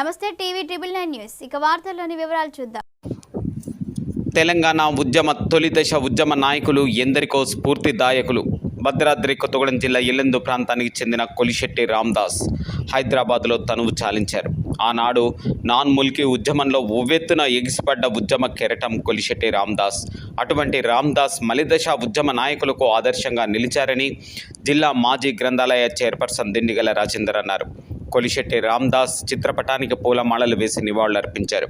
నమస్తే TV triple nine news. ఇక వార్తల్లోని వివరాలు చూద్దాం. తెలంగాణ ఉద్యమ తొలి దశ ఉద్యమ నాయకులు ఎందరికో స్ఫూర్తిదాయకులు. భద్రాద్రి కొత్తగూడెం జిల్లా ఇల్లెందు ప్రాంతానికి చెందిన కొలిశెట్టి రామ్దాస్ హైదరాబాద్లో తనువు చాలించారు. ఆనాడు నాన్ ముల్కీ ఉద్యమంలో ఉవ్వెత్తున ఎగిసిపడ్డ ఉద్యమ కెరటం కొలిశెట్టి రామ్దాస్. అటువంటి రామ్దాస్ మలిదశ ఉద్యమ నాయకులకు ఆదర్శంగా నిలిచారని జిల్లా మాజీ గ్రంథాలయ చైర్పర్సన్ దిండిగల రాజేందర్ అన్నారు. కొలిశెట్టి రామ్దాస్ చిత్రపటానికి పూలమాలలు వేసి నివాళులర్పించారు.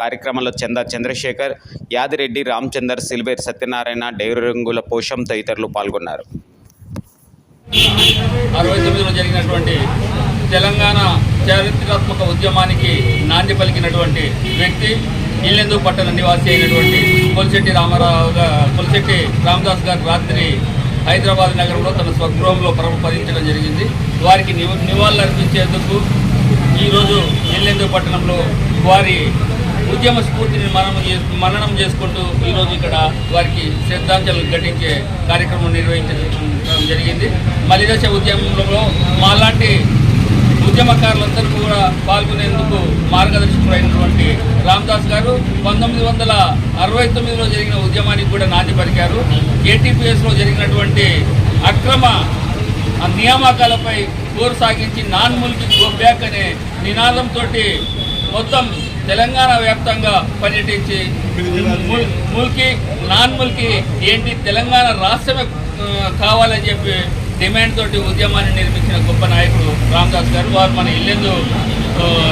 కార్యక్రమంలో చందా చంద్రశేఖర్ యాదిరెడ్డి రామచందర్ సిల్వేర్ సత్యనారాయణ డైరంగుల పోషం తదితరులు పాల్గొన్నారు. అరవై తొమ్మిదిలో జరిగినటువంటి తెలంగాణ చారిత్రాత్మక ఉద్యమానికి నాంది పలికినటువంటి వ్యక్తి ఇల్లెందు పట్టణ నివాసి అయినటువంటి కొలిశెట్టి రామారావు గారు కొలిశెట్టి రామదాస్ గారు రాత్రి హైదరాబాద్ నగరంలో తన స్వగృహంలో పరమపదించడం జరిగింది. వారికి నివ నివాళులు అర్పించేందుకు ఈరోజు ఇల్లెందు పట్టణంలో వారి ఉద్యమ స్ఫూర్తిని మనం చే- మననం చేసుకుంటూ ఈరోజు ఇక్కడ వారికి శ్రద్ధాంజలు ఘటించే కార్యక్రమం నిర్వహించడం జరిగింది. మలిదశ ఉద్యమంలో మాలాంటి ఉద్యమకారులందరూ కూడా పాల్గొనేందుకు మార్గదర్శకులైనటువంటి రామదాస్ గారు పంతొమ్మిది వందల అరవై తొమ్మిదిలో జరిగిన ఉద్యమానికి కూడా నాంది పలికారు. ఏటీపీఎస్లో జరిగినటువంటి అక్రమ నియామకాలపై పోరు సాగించి నాన్ ముల్కి గోబ్యాక్ అనే నినాదంతో మొత్తం తెలంగాణ వ్యాప్తంగా పర్యటించి ముల్- ముల్కి నాన్ ముల్కి ఏంటి తెలంగాణ రాష్ట్రమే కావాలని చెప్పి డిమాండ్ తోటి ఉద్యమాన్ని నిర్మించిన గొప్ప నాయకుడు రామదాస్ గారు వారు మన ఇల్లెందు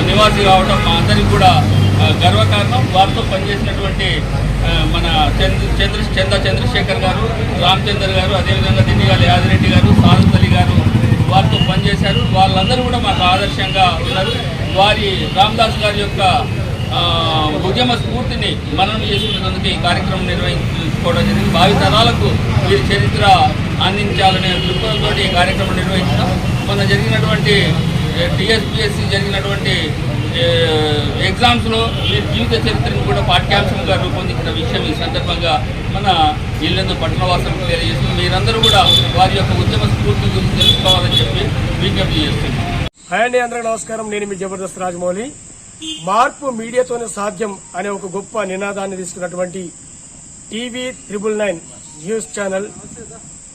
నివాసి కావడం మా అందరికి కూడా గర్వకారణం. వారితో పనిచేసినటువంటి మన చంద్ర చంద్ర చందా చంద్రశేఖర్ గారు రామచంద్ర గారు అదేవిధంగా దిండిగాలి యాదిరెడ్డి గారు సాదత్ అలీ గారు వారితో పనిచేశారు. వాళ్ళందరూ కూడా మాకు ఆదర్శంగా ఉన్నారు. వారి రామదాస్ గారి యొక్క ఉద్యమ స్ఫూర్తిని మననం చేసుకునేందుకు ఈ కార్యక్రమం నిర్వహించుకోవడం జరిగింది. భావి తరాలకు వీరి చరిత్ర అందించాలనే దృక్పథంతో ఈ కార్యక్రమం నిర్వహించడం. మొన్న జరిగినటువంటి టీఎస్పిఎస్సి జరిగినటువంటి ఎగ్జామ్స్లో మీరు జీవిత చరిత్రను కూడా పాఠ్యాంశంగా రూపొందించిన విషయం ఈ సందర్భంగా మన ఇల్లందు పట్టణవాసులకు తెలియజేస్తుంది మీరందరూ కూడా వారి యొక్క ఉద్యమ స్ఫూర్తి గురించి తెలుసుకోవాలని చెప్పి విజ్ఞప్తి చేస్తున్నాం. హాయ్ అండి అందరికీ నమస్కారం. నేను మీ జబర్దస్త్ రాజమౌళి. మార్పు మీడియాతోనే సాధ్యం అనే ఒక గొప్ప నినాదాన్ని తీసుకున్నటువంటి TV triple nine news channel